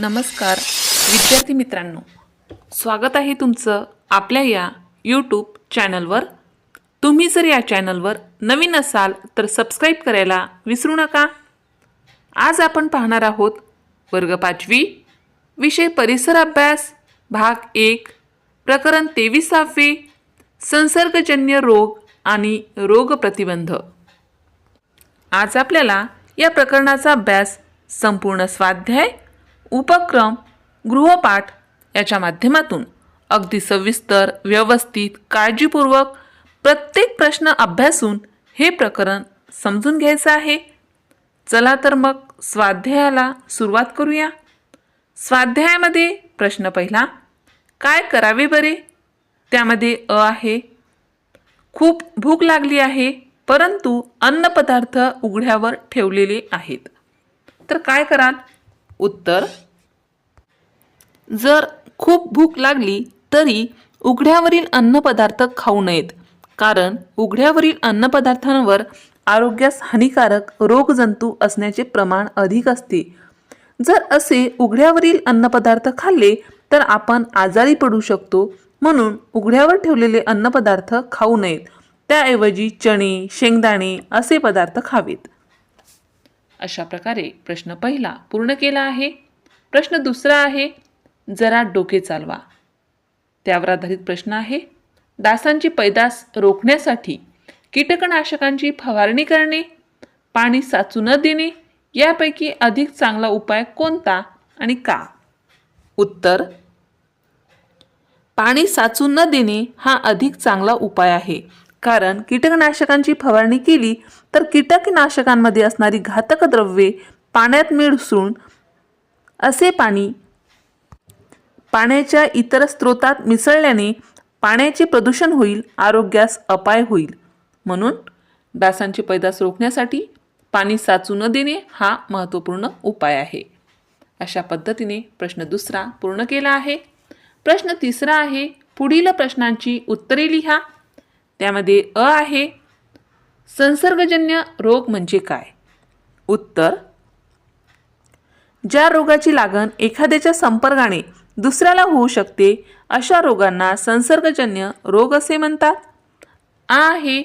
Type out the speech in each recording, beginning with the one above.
नमस्कार विद्यार्थी मित्रांनो. स्वागत आहे तुमचं आपल्या या यूट्यूब चॅनलवर तुम्ही जर या चॅनलवर नवीन असाल तर सबस्क्राईब करायला विसरू नका. आज आपण पाहणार आहोत वर्ग पाचवी विषय परिसर अभ्यास भाग एक प्रकरण तेविसावे संसर्गजन्य रोग आणि रोग प्रतिबंध. आज आपल्याला या प्रकरणाचा अभ्यास संपूर्ण स्वाध्याय उपक्रम गृहपाठ याच्या माध्यमातून अगदी सविस्तर व्यवस्थित काळजीपूर्वक प्रत्येक प्रश्न अभ्यासून हे प्रकरण समजून घ्यायचं आहे. चला तर मग स्वाध्यायाला सुरुवात करूया. स्वाध्यायामध्ये प्रश्न पहिला काय करावे बरे? त्यामध्ये अ आहे खूप भूक लागली आहे परंतु अन्नपदार्थ उघड्यावर ठेवलेले आहेत. तर काय कराल? उत्तर. जर खूप भूक लागली तरी उघड्यावरील अन्नपदार्थ खाऊ नयेत. कारण उघड्यावरील अन्नपदार्थांवर आरोग्यास हानिकारक रोगजंतू असण्याचे प्रमाण अधिक असते. जर असे उघड्यावरील अन्नपदार्थ खाल्ले तर आपण आजारी पडू शकतो. म्हणून उघड्यावर ठेवलेले अन्नपदार्थ खाऊ नयेत. त्याऐवजी चणे शेंगदाणे असे पदार्थ खावेत. अशा प्रकारे प्रश्न पहिला पूर्ण केला आहे. प्रश्न दुसरा आहे जरा डोके चालवा. त्यावर आधारित प्रश्न आहे डासांची पैदास रोखण्यासाठी कीटकनाशकांची फवारणी करणे पाणी साचू न देणे यापैकी अधिक चांगला उपाय कोणता आणि का? उत्तर पाणी साचू न देणे हा अधिक चांगला उपाय आहे. कारण कीटकनाशकांची फवारणी केली तर कीटकनाशकांमध्ये असणारी घातक द्रव्ये पाण्यात मिसळून असे पाणी पाण्याच्या इतर स्रोतात मिसळल्याने पाण्याचे प्रदूषण होईल आरोग्यास अपाय होईल. म्हणून डासांची पैदास रोखण्यासाठी पाणी साचू न देणे हा महत्त्वपूर्ण उपाय आहे. अशा पद्धतीने प्रश्न दुसरा पूर्ण केला आहे. प्रश्न तिसरा आहे पुढील प्रश्नांची उत्तरे लिहा. त्यामध्ये अ आहे. संसर्गजन्य रोग म्हणजे काय? उत्तर ज्या रोगाची लागण एखाद्याच्या संपर्काने दुसऱ्याला होऊ शकते अशा रोगांना संसर्गजन्य रोग असे म्हणतात. आ आहे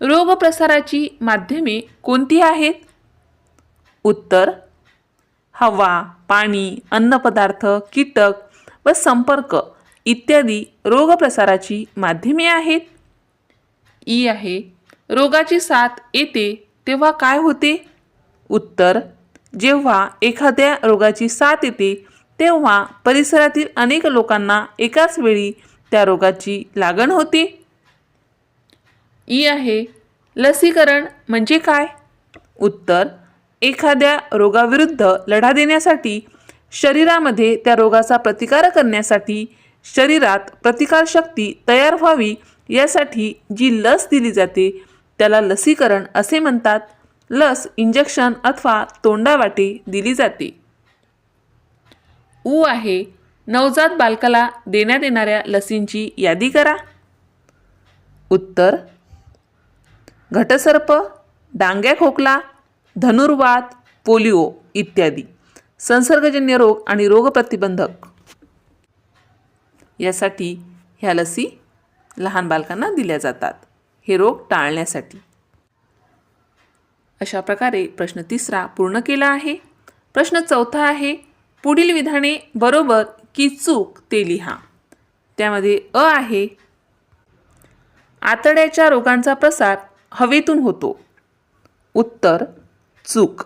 रोग प्रसाराची माध्यमे कोणती आहेत? उत्तर हवा पाणी अन्नपदार्थ कीटक व संपर्क इत्यादी रोगप्रसाराची माध्यमे आहेत. ई आहे. रोगाची साथ येते तेव्हा काय होते? उत्तर जेव्हा एखाद्या रोगाची साथ येते तेव्हा परिसरातील अनेक लोकांना एकाच वेळी त्या रोगाची लागण होते. ई आहे लसीकरण म्हणजे काय? उत्तर एखाद्या रोगाविरुद्ध लढा देण्यासाठी शरीरामध्ये त्या रोगाचा प्रतिकार करण्यासाठी शरीरात प्रतिकारशक्ती तयार व्हावी यासाठी जी लस दिली जाते त्याला लसीकरण असे म्हणतात. लस इंजेक्शन अथवा तोंडावाटे दिली जाते. ऊ आहे नवजात बालकाला देण्यात येणाऱ्या लसींची यादी करा. उत्तर घटसर्प डांग्या खोकला धनुर्वात पोलिओ इत्यादी. संसर्गजन्य रोग आणि रोगप्रतिबंधक. यासाठी ह्या लसी लहान बालकांना दिल्या जातात. हे रोग टाळण्यासाठी. अशा प्रकारे प्रश्न तिसरा पूर्ण केला आहे. प्रश्न चौथा आहे पुढील विधाने बरोबर की चूक ते लिहा. त्यामध्ये अ आहे आतड्याच्या रोगांचा प्रसार हवेतून होतो. उत्तर चूक.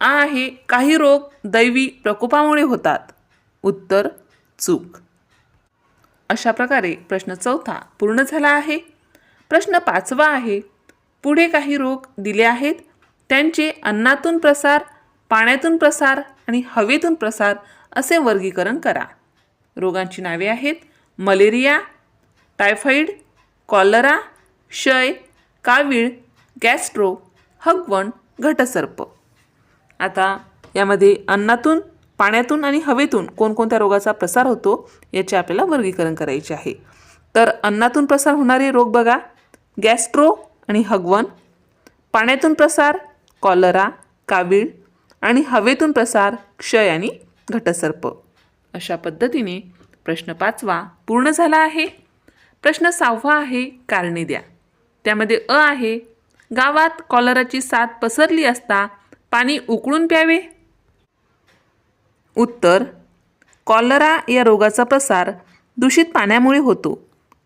आ आहे काही रोग दैवी प्रकोपामुळे होतात. उत्तर चूक. अशा प्रकारे प्रश्न चौथा पूर्ण झाला आहे. प्रश्न पाचवा आहे पुढे काही रोग दिले आहेत. त्यांचे अन्नातून प्रसार पाण्यातून प्रसार आणि हवेतून प्रसार असे वर्गीकरण करा. रोगांची नावे आहेत मलेरिया टायफॉईड कॉलरा क्षय कावीळ गॅस्ट्रो हगवण घटसर्प. आता यामध्ये अन्नातून पाण्यातून आणि हवेतून कोणकोणत्या रोगाचा प्रसार होतो याचे आपल्याला वर्गीकरण करायचे आहे. तर अन्नातून प्रसार होणारे रोग बघा. गॅस्ट्रो आणि हगवण पाण्यातून प्रसार कॉलरा कावीळ आणि हवेतून प्रसार क्षय आणि घटसर्प. अशा पद्धतीने प्रश्न पाचवा पूर्ण झाला आहे. प्रश्न सहावा आहे कारणे द्या. त्यामध्ये अ आहे गावात कॉलराची साथ पसरली असता पाणी उकळून प्यावे? उत्तर कॉलरा या रोगाचा प्रसार दूषित पाण्यामुळे होतो.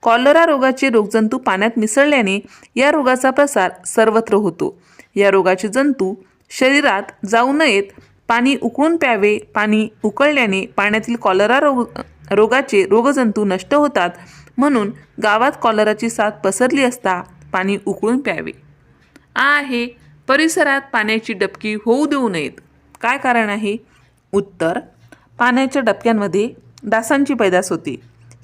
कॉलरा रोगाचे रोगजंतू पाण्यात मिसळल्याने या रोगाचा प्रसार सर्वत्र होतो. या रोगाचे जंतू शरीरात जाऊ नयेत पाणी उकळून प्यावे पाणी उकळल्याने पाण्यातील कॉलरा रोग रोगाचे रोगजंतू नष्ट होतात म्हणून गावात कॉलराची साथ पसरली असता पाणी उकळून प्यावे. आ आहे परिसरात पाण्याची डबकी होऊ देऊ नयेत. काय कारण आहे? उत्तर पाण्याच्या डबक्यांमध्ये डासांची पैदास होते.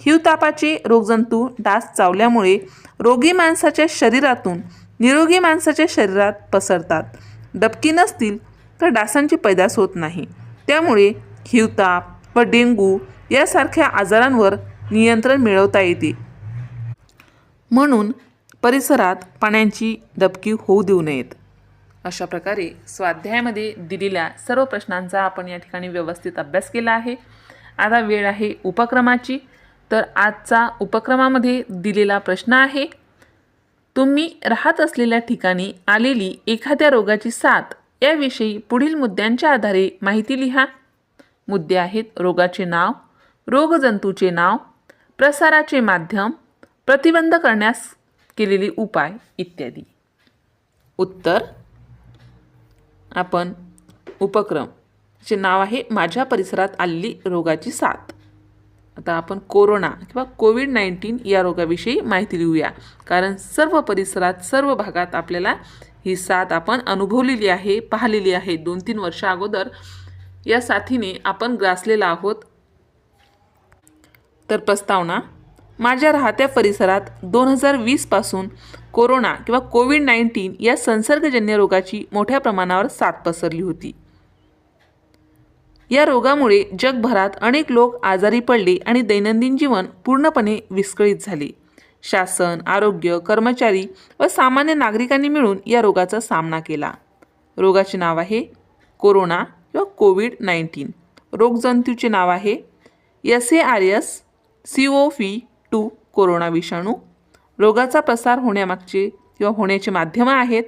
हिवतापाचे रोगजंतू डास चावल्यामुळे रोगी माणसाच्या शरीरातून निरोगी माणसाच्या शरीरात पसरतात. डबकी नसतील तर डासांची पैदास होत नाही. त्यामुळे हिवताप व डेंगू यासारख्या आजारांवर नियंत्रण मिळवता येते. म्हणून परिसरात पाण्याची डबकी होऊ देऊ नयेत. अशा प्रकारे स्वाध्यायामध्ये दिलेल्या सर्व प्रश्नांचा आपण या ठिकाणी व्यवस्थित अभ्यास केला आहे. आता वेळ आहे उपक्रमाची. तर आजचा उपक्रमामध्ये दिलेला प्रश्न आहे तुम्ही राहत असलेल्या ठिकाणी आलेली एखाद्या रोगाची साथ याविषयी पुढील मुद्द्यांच्या आधारे माहिती लिहा. मुद्दे आहेत रोगाचे नाव रोगजंतूचे नाव प्रसाराचे माध्यम प्रतिबंध करण्यास केलेले उपाय इत्यादी. उत्तर आपण उपक्रम चे नाव आहे माझ्या परिसरात आलेली रोगाची साथ. आता आपण कोरोना किंवा कोविड नाईन्टीन या रोगाविषयी माहिती लिहूया कारण सर्व परिसरात सर्व भागात आपल्याला ही साथ आपण अनुभवलेली आहे पाहिलेली आहे. दोन तीन वर्षा अगोदर या साथीने आपण ग्रासलेला आहोत. तर प्रस्तावना माझ्या राहत्या परिसरात दोन हजार वीसपासून कोरोना किंवा कोविड नाईन्टीन या संसर्गजन्य रोगाची मोठ्या प्रमाणावर साथ पसरली होती. या रोगामुळे जगभरात अनेक लोक आजारी पडले आणि दैनंदिन जीवन पूर्णपणे विस्कळीत झाले. शासन आरोग्य कर्मचारी व सामान्य नागरिकांनी मिळून या रोगाचा सामना केला. रोगाचे नाव आहे कोरोना किंवा कोविड नाईन्टीन. रोगजंतूचे नाव आहे S A R S C O V two corona विषाणू. रोगाचा प्रसार होण्यामागचे किंवा होण्याचे माध्यमं आहेत.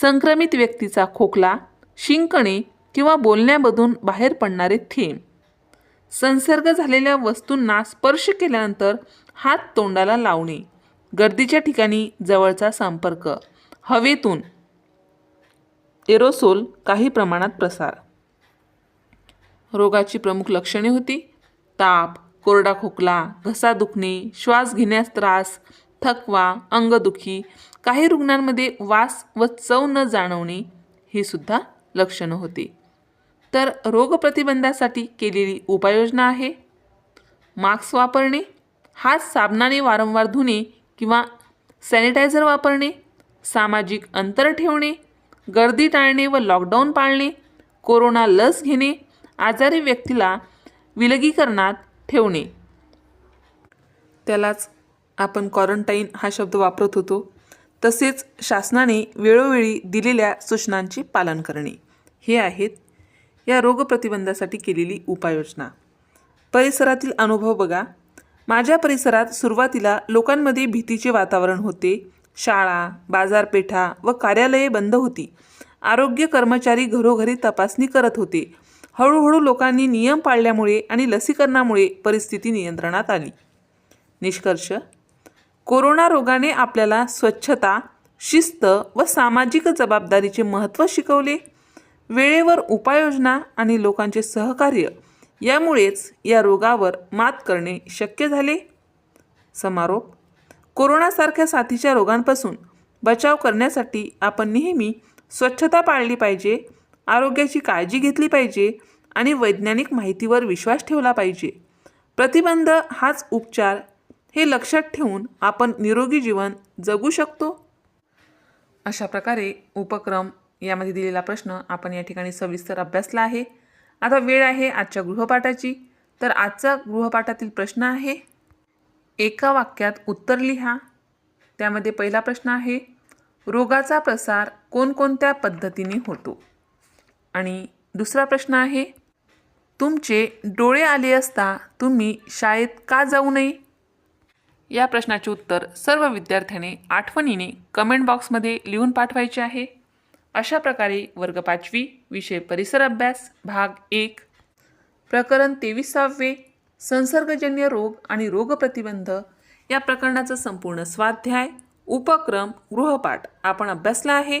संक्रमित व्यक्तीचा खोकला शिंकणे किंवा बोलण्यामधून बाहेर पडणारे थेंब. संसर्ग झालेल्या वस्तूंना स्पर्श केल्यानंतर हात तोंडाला लावणे. गर्दीच्या ठिकाणी जवळचा संपर्क. हवेतून एरोसोल काही प्रमाणात प्रसार. रोगाची प्रमुख लक्षणे होती. ताप कोरडा खोकला घसा दुखणे श्वास घेण्यास त्रास थकवा अंगदुखी काही रुग्णांमध्ये वास व चव न जाणवणे ही सुद्धा लक्षणं होते. तर रोगप्रतिबंधासाठी केलेली उपाययोजना आहे. मास्क वापरणे हात साबणाने वारंवार धुणे किंवा सॅनिटायझर वापरणे सामाजिक अंतर ठेवणे गर्दी टाळणे व लॉकडाऊन पाळणे कोरोना लस घेणे आजारी व्यक्तीला विलगीकरणात ठेवणे. त्यालाच आपण क्वारंटाईन हा शब्द वापरत होतो. तसेच शासनाने वेळोवेळी दिलेल्या सूचनांचे पालन करणे. हे आहेत या रोगप्रतिबंधासाठी केलेली उपाययोजना. परिसरातील अनुभव बघा. माझ्या परिसरात सुरुवातीला लोकांमध्ये भीतीचे वातावरण होते. शाळा बाजारपेठा व कार्यालये बंद होती. आरोग्य कर्मचारी घरोघरी तपासणी करत होते. हळूहळू लोकांनी नियम पाळल्यामुळे आणि लसीकरणामुळे परिस्थिती नियंत्रणात आली. निष्कर्ष कोरोना रोगाने आपल्याला स्वच्छता शिस्त व सामाजिक जबाबदारीचे महत्त्व शिकवले. वेळेवर उपाययोजना आणि लोकांचे सहकार्य यामुळेच या रोगावर मात करणे शक्य झाले. समारोप कोरोनासारख्या साथीच्या रोगांपासून बचाव करण्यासाठी आपण नेहमी स्वच्छता पाळली पाहिजे आरोग्याची काळजी घेतली पाहिजे आणि वैज्ञानिक माहितीवर विश्वास ठेवला पाहिजे. प्रतिबंध हाच उपचार हे लक्षात ठेवून आपण निरोगी जीवन जगू शकतो. अशा प्रकारे उपक्रम यामध्ये दिलेला प्रश्न आपण या ठिकाणी सविस्तर अभ्यासला आहे. आता वेळ आहे आजच्या गृहपाठाची. तर आजचा गृहपाठातील प्रश्न आहे एका वाक्यात उत्तर लिहा. त्यामध्ये पहिला प्रश्न आहे रोगाचा प्रसार कोणकोणत्या पद्धतीने होतो? आणि दुसरा प्रश्न आहे तुमचे डोळे आले असता तुम्ही शाळेत का जाऊ नये? या प्रश्नाचे उत्तर सर्व विद्यार्थ्याने आठवणीने कमेंट बॉक्समध्ये लिहून पाठवायचे आहे. अशा प्रकारे वर्ग पाचवी विषय परिसर अभ्यास भाग एक. प्रकरण तेविसावे संसर्गजन्य रोग आणि रोगप्रतिबंध या प्रकरणाचा संपूर्ण स्वाध्याय उपक्रम गृहपाठ आपण अभ्यासला आहे.